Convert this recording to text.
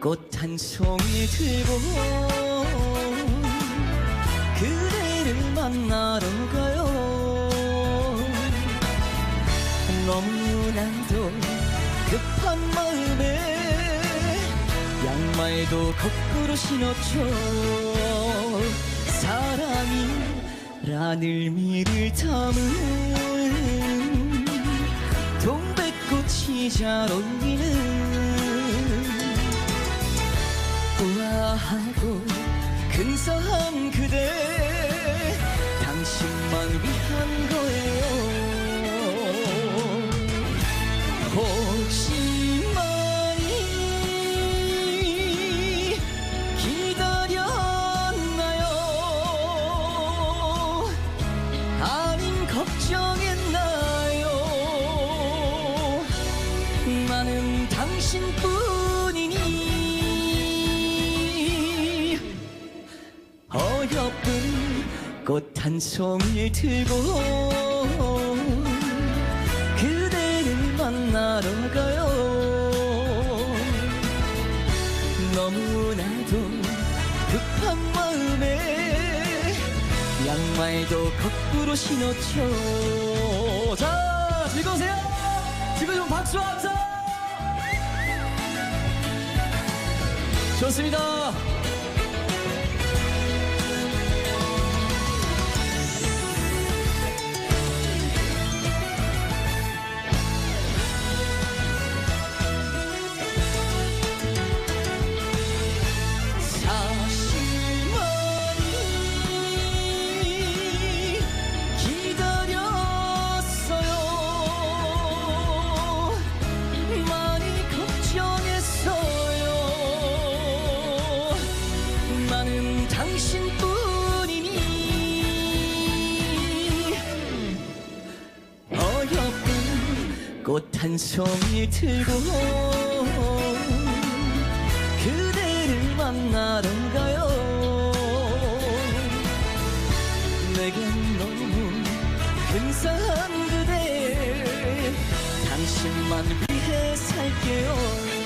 꽃 한 송이 들고 그대를 만나러 가요. 너무나도 급한 마음에 양말도 거꾸로 신었죠. 사랑이란 의미를 담은 동백꽃이 잘 어울리는 그대 당신만 위한 거예요. 혹시 많이 기다렸나요? 아님 걱정했나요? 나는 당신뿐 꽃 한 송이 들고 그대를 만나러 가요. 너무나도 급한 마음에 양말도 거꾸로 신었죠. 자 즐거우세요. 지금 좀 박수 함성 좋습니다 못한 손이 들고 그대를 만나러 가요. 내겐 너무 근사한 그대. 당신만 위해 살게요.